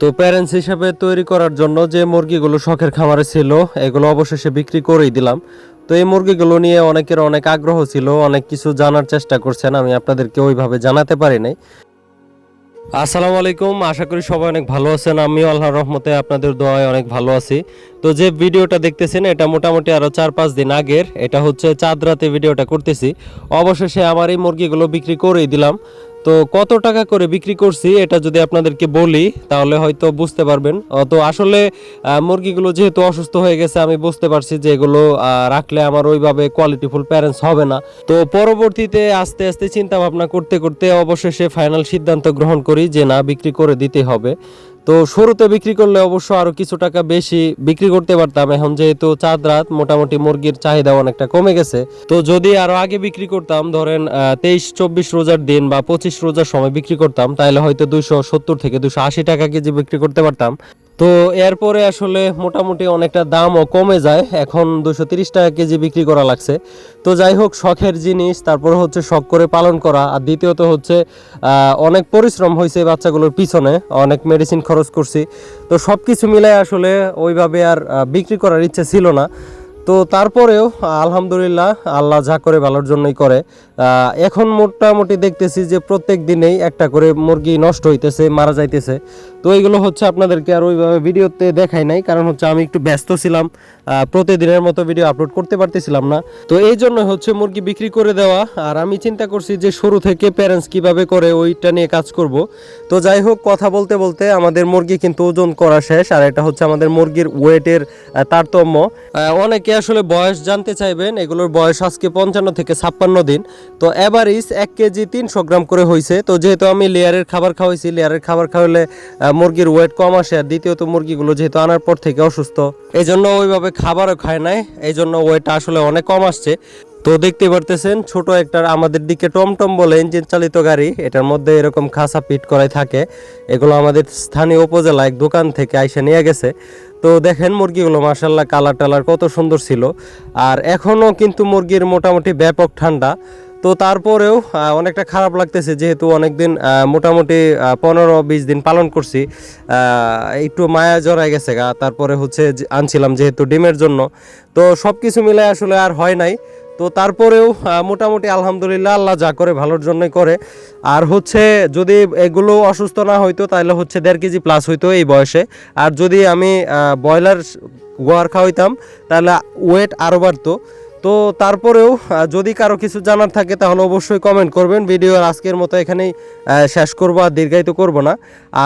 তো প্যারেন্টস হিসাবে তৈরি করার জন্য যে মুরগিগুলো শখের খামারে ছিল, এগুলো অবশেষে বিক্রি করেই দিলাম। তো এই মুরগিগুলো নিয়ে অনেকের অনেক আগ্রহ ছিল, অনেক কিছু জানার চেষ্টা করছেন, আমি আপনাদেরকে ওইভাবে জানাতে পারি নাই। আসসালামু আলাইকুম, আশা করি সবাই অনেক ভালো আছেন, আমিও আল্লাহর রহমতে আপনাদের দোয়ায় অনেক ভালো আছি। তো যে ভিডিওটা দেখতেছেন, এটা মোটামুটি আরও চার পাঁচ দিন আগের, এটা হচ্ছে চাঁদ রাতে ভিডিওটা করতেছি। অবশেষে আমার এই মুরগিগুলো বিক্রি করেই দিলাম। তো কত টাকা করে বিক্রি করছি এটা যদি আপনাদেরকে বলি, তাহলে হয়তো বুঝতে পারবেন। তো আসলে মুরগিগুলো যেহেতু অসুস্থ হয়ে গেছে, আমি বুঝতে পারছি যে এগুলো রাখলে আমার ওইভাবে কোয়ালিটিফুল প্যারেন্টস হবে না। তো পরবর্তীতে আস্তে আস্তে চিন্তা ভাবনা করতে করতে অবশেষে ফাইনাল সিদ্ধান্ত গ্রহণ করি যে না, বিক্রি করে দিতে হবে। তো শুরুতে বিক্রি করলে অবশ্য আরও কিছু টাকা বেশি বিক্রি করতে পারতাম। এখন যেহেতু চাঁদ রাত, মোটামুটি মুরগির চাহিদা অনেকটা কমে গেছে। তো যদি আরও আগে বিক্রি করতাম, ধরেন তেইশ, চব্বিশ রোজার দিন বা পঁচিশ রোজার সময় বিক্রি করতাম, তাহলে হয়তো দুইশো সত্তর থেকে দুশো আশি টাকা কেজি বিক্রি করতে পারতাম। তো এরপরে আসলে মোটামুটি অনেকটা দামও কমে যায়। এখন দুশো তিরিশ টাকা কেজি বিক্রি করা লাগছে। তো যাই হোক, শখের জিনিস, তারপর হচ্ছে শখ করে পালন করা। আর দ্বিতীয়ত হচ্ছে অনেক পরিশ্রম হয়েছে বাচ্চাগুলোর পিছনে। অনেক মেডিসিন খরচ করছি। তো সব কিছু মিলে আসলে ওইভাবে আর বিক্রি করার ইচ্ছে ছিল না। তো তারপরেও আলহামদুলিল্লাহ আল্লাহ যা করে ভালোর জন্যই করে। এখন মোটামুটি দেখতেছি যে প্রত্যেক দিনেই একটা করে মুরগি নষ্ট হইতেছে, মারা যাইতেছে। তো এইগুলো হচ্ছে আপনাদেরকে আর ওইভাবে ভিডিওতে দেখাই নাই, কারণ হচ্ছে আমি একটু ব্যস্ত ছিলাম প্রতিদিনের মতো ভিডিও আপলোড করতে পারতেছিলাম না। তো এই জন্য হচ্ছে মুরগি বিক্রি করে দেওয়া, আর আমি চিন্তা করছি যে শুরু থেকে প্যারেন্টস কীভাবে করে ওইটা নিয়ে কাজ করব। তো যাই হোক, কথা বলতে বলতে আমাদের মুরগি কিন্তু ওজন করা শেষ, আর এটা হচ্ছে আমাদের মুরগির ওয়েটের তারতম্য। অনেকে আসলে বয়স জানতে চাইবেন, এগুলোর বয়স আজকে পঞ্চান্ন থেকে ছাপ্পান্ন দিন। তো এভারেজ এক কেজি তিনশো গ্রাম করে হয়েছে তো যেহেতু আমি লেয়ারের খাবার খাওয়াইছি লেয়ারের খাবার খাওয়ালে মুরগির ওয়েট কম আসে, আর দ্বিতীয়ত মুরগিগুলো যেহেতু আনার পর থেকে অসুস্থ এই জন্য ওইভাবে খাবারও খায় নাই এই জন্য ওয়েট আসলে অনেক কম আসছে। তো দেখতে পারতেছেন, ছোট একটা আমাদের দিকে টমটম বলে ইঞ্জিন চালিত গাড়ি, এটার মধ্যে এরকম খাসা পিট করাই থাকে। এগুলো আমাদের স্থানীয় উপজেলা এক দোকান থেকে আইসা নিয়ে গেছে। তো দেখেন মুরগিগুলো মাসাল্লাহ কালার টালার কত সুন্দর ছিল। আর এখনও কিন্তু মুরগির মোটামুটি ব্যাপক ঠান্ডা। তো তারপরেও অনেকটা খারাপ লাগতেছে যেহেতু অনেকদিন মোটামুটি পনেরো বিশ দিন পালন করছি। একটু মায়া জড়াই গেছে গা, তারপরে হচ্ছে আনছিলাম যেহেতু ডিমের জন্য। তো সব কিছু মিলে আসলে আর হয় নাই। তো তারপরেও মোটামুটি আলহামদুলিল্লাহ আল্লাহ যা করে ভালোর জন্যই করে। আর হচ্ছে যদি এগুলো অসুস্থ না হইতো, তাহলে হচ্ছে দেড় কেজি প্লাস হইতো এই বয়সে। আর যদি আমি ব্রয়লার গোয়ার খাওয়াইতাম, তাহলে ওয়েট আরও বাড়তো। তো তারপরেও যদি কারও কিছু জানার থাকে, তাহলে অবশ্যই কমেন্ট করবেন। ভিডিওর আজকের মতো এখানেই শেষ করব আর দীর্ঘায়িত করব না।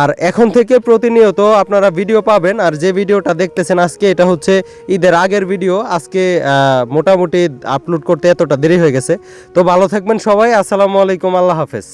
আর এখন থেকে প্রতিনিয়ত আপনারা ভিডিও পাবেন, আর যে ভিডিওটা দেখতেছেন আজকে, এটা হচ্ছে ঈদের আগের ভিডিও আজকে মোটামুটি আপলোড করতে এতটা দেরি হয়ে গেছে। তো ভালো থাকবেন সবাই, আসসালামু আলাইকুম, আল্লাহ হাফেজ।